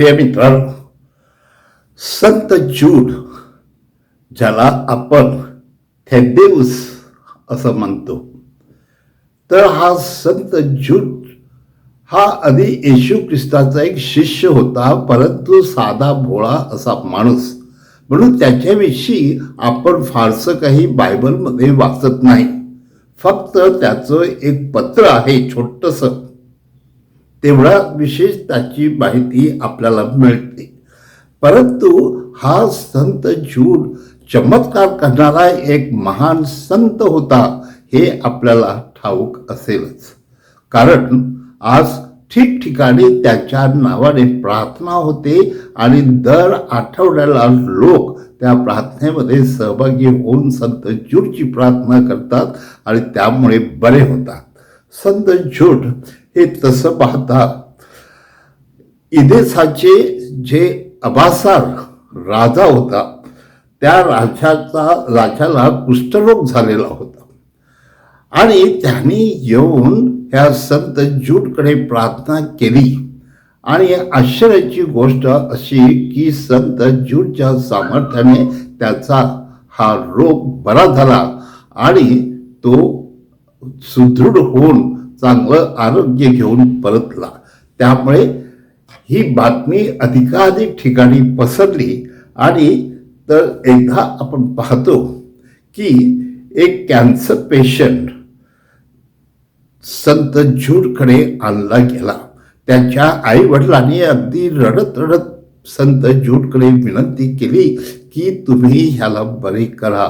प्रिय मित्रांनो संत जूड ज्याला आपण थेदेऊस असं म्हणतो तर हा संत जूड हा आधी येशू ख्रिस्ताचा एक शिष्य होता परंतु साधा भोळा असा माणूस. म्हणून त्याच्याविषयी आपण फारसं काही बायबलमध्ये वाचत नाही. फक्त त्याचं एक पत्र आहे छोटंसं. तेवढा विशेष त्याची माहिती आपल्याला मिळते. परंतु हा संत जूड चमत्कार करणारा एक महान संत होता हे आपल्याला ठाऊक असेलच. कारण आज ठिकठिकाणी त्याच्या नावाने प्रार्थना होते आणि दर आठवड्याला लोक त्या प्रार्थनेमध्ये सहभागी होऊन संत जूडची प्रार्थना करतात आणि त्यामुळे बरे होतात. संत जूड हे तसं पाहता इदेसाचे जे अबासार राजा होता त्या राजाचा राजाला कुष्ठरोग झालेला होता. आणि त्यांनी येऊन ह्या संत जूटकडे प्रार्थना केली. आणि आश्चर्याची गोष्ट अशी की संत जूटच्या सामर्थ्याने त्याचा हा रोग बरा झाला आणि तो सुदृढ होऊन चांगलं आरोग्य घेऊन परतला. त्यामुळे ही बातमी अधिकाधिक ठिकाणी पसरली आणि तर एकदा आपण पाहतो की एक कॅन्सर पेशंट संत जूडकडे आणला गेला. त्याच्या आई वडिलांनी अगदी रडत रडत संत जूडकडे विनंती केली की तुम्ही ह्याला बरे करा.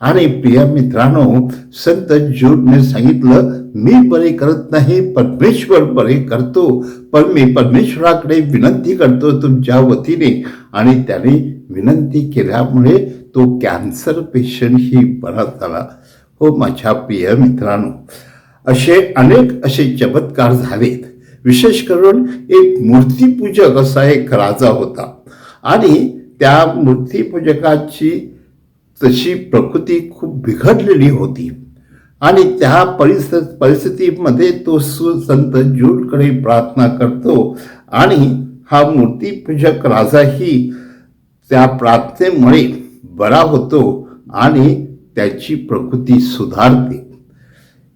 आणि प्रिय मित्रांनो संत जूडने सांगितलं मी बरे करत नाही परमेश्वर बरे करतो. पण मी परमेश्वराकडे विनंती करतो तुमच्या वतीने. आणि त्याने विनंती केल्यामुळे तो कॅन्सर पेशंट ही बरा झाला. हो माझ्या प्रिय मित्रांनो असे अनेक असे चमत्कार झालेत. विशेष करून एक मूर्तीपूजक असा एक राजा होता. आणि त्या मूर्तीपूजकाची तशी प्रकृती खूप बिघडलेली होती. आणि त्या परिस्थित परिस्थितीमध्ये तो सुसंत जूडकडे प्रार्थना करतो आणि हा मूर्तीपूजक राजाही त्या प्रार्थनेमुळे बरा होतो आणि त्याची प्रकृती सुधारते.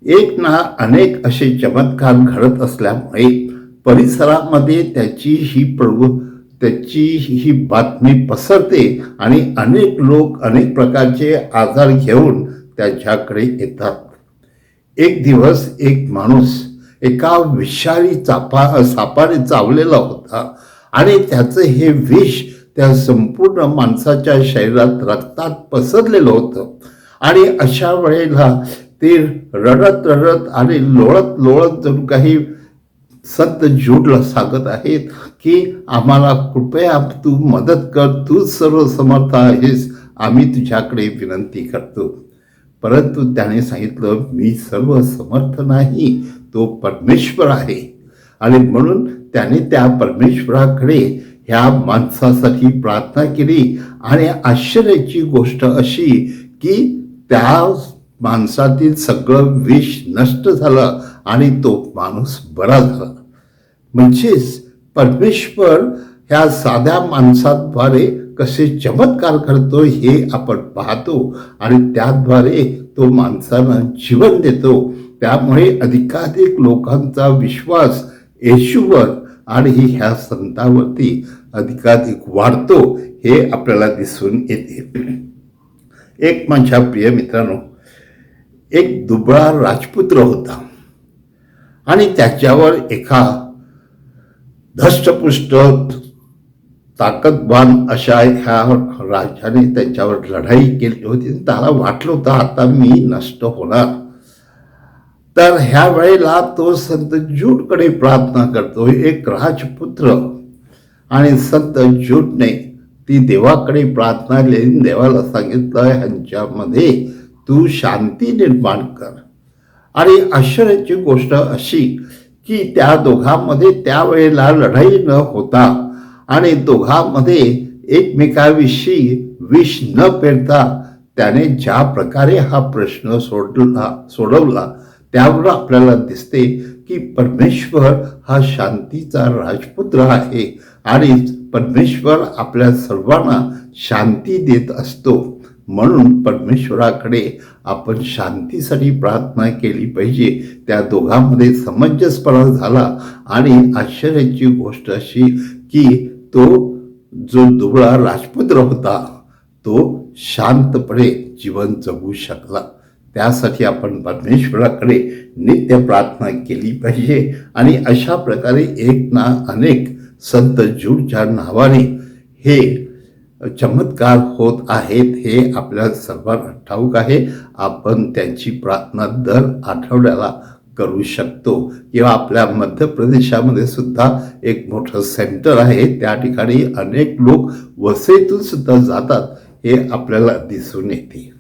एक ना अनेक असे चमत्कार घडत असल्यामुळे परिसरामध्ये त्याची ही प्रभू त्याची ही बातमी पसरते आणि अनेक लोक अनेक प्रकारचे आजार घेऊन त्याच्याकडे येतात. एक दिवस एक माणूस एका विषारी चापा सापाने चावलेला होता आणि त्याचं हे विष त्या संपूर्ण माणसाच्या शरीरात रक्तात पसरलेलं होतं. आणि अशा वेळेला ते रडत रडत आणि लोळत लोळत जणू काही संत जूडला सांगत आहेत की आम्हाला कृपया तू मदत कर तू सर्व समर्थ आहेस. आम्ही तुझ्याकडे विनंती करतो. परंतु त्याने सांगितलं मी सर्व समर्थ नाही. तो परमेश्वर आहे. आणि म्हणून त्याने त्या परमेश्वराकडे ह्या माणसासाठी प्रार्थना केली. आणि आश्चर्याची गोष्ट अशी की त्या माणसातील सगळं विष नष्ट झालं. आणि तो माणूस बरा झाला. म्हणजेच परमेश्वर ह्या साध्या माणसाद्वारे कसे चमत्कार करतो हे आपण पाहतो आणि त्याद्वारे तो माणसाला जीवन देतो. त्यामुळे अधिकाधिक लोकांचा विश्वास येशूवर आणि ह्या संतावरती अधिकाधिक वाढतो हे आपल्याला दिसून येते. एक माझ्या प्रिय मित्रांनो एक दुबळा राजपुत्र होता. आणि त्याच्यावर एका धष्टपुष्ट ताकदवान अशा ह्या राजाने त्याच्यावर लढाई केली होती. त्याला वाटलं होतं आता मी नष्ट होणार. तर ह्या वेळेला तो संत जूटकडे प्रार्थना करतो. एक राजपुत्र आणि संत जूटने ती देवाकडे प्रार्थना लिहून देवाला सांगितलं ह्यांच्यामध्ये तू शांती निर्माण कर. आणि आश्चर्याची गोष्ट अशी की त्या दोघांमध्ये त्यावेळेला लढाई न होता आणि दोघांमध्ये एकमेकाविषयी विष न पेरता त्याने ज्या प्रकारे हा प्रश्न सोडला सोडवला त्यावर आपल्याला दिसते की परमेश्वर हा शांतीचा राजपुत्र आहे आणि परमेश्वर आपल्या सर्वांना शांती देत असतो. म्हणून परमेश्वराकडे आपण शांतीसाठी प्रार्थना केली पाहिजे. त्या दोघांमध्ये समंजसपणा झाला आणि आश्चर्याची गोष्ट अशी की तो जो दुबळा राजपुत्र होता तो शांतपणे जीवन जगू शकला. त्यासाठी आपण परमेश्वराकडे नित्य प्रार्थना केली पाहिजे. आणि अशा प्रकारे एक ना अनेक संत जूडच्या नावाने हे चमत्कार होत आहेत हे आपल्या सर्वांना ठाऊक आहे. आपण त्यांची प्रार्थना दर आठवड्याला करू शकतो. किंवा आपल्या मध्य प्रदेशामध्ये सुद्धा एक मोठं सेंटर आहे. त्या ठिकाणी अनेक लोक वसईतून सुद्धा जातात हे आपल्याला दिसून येते.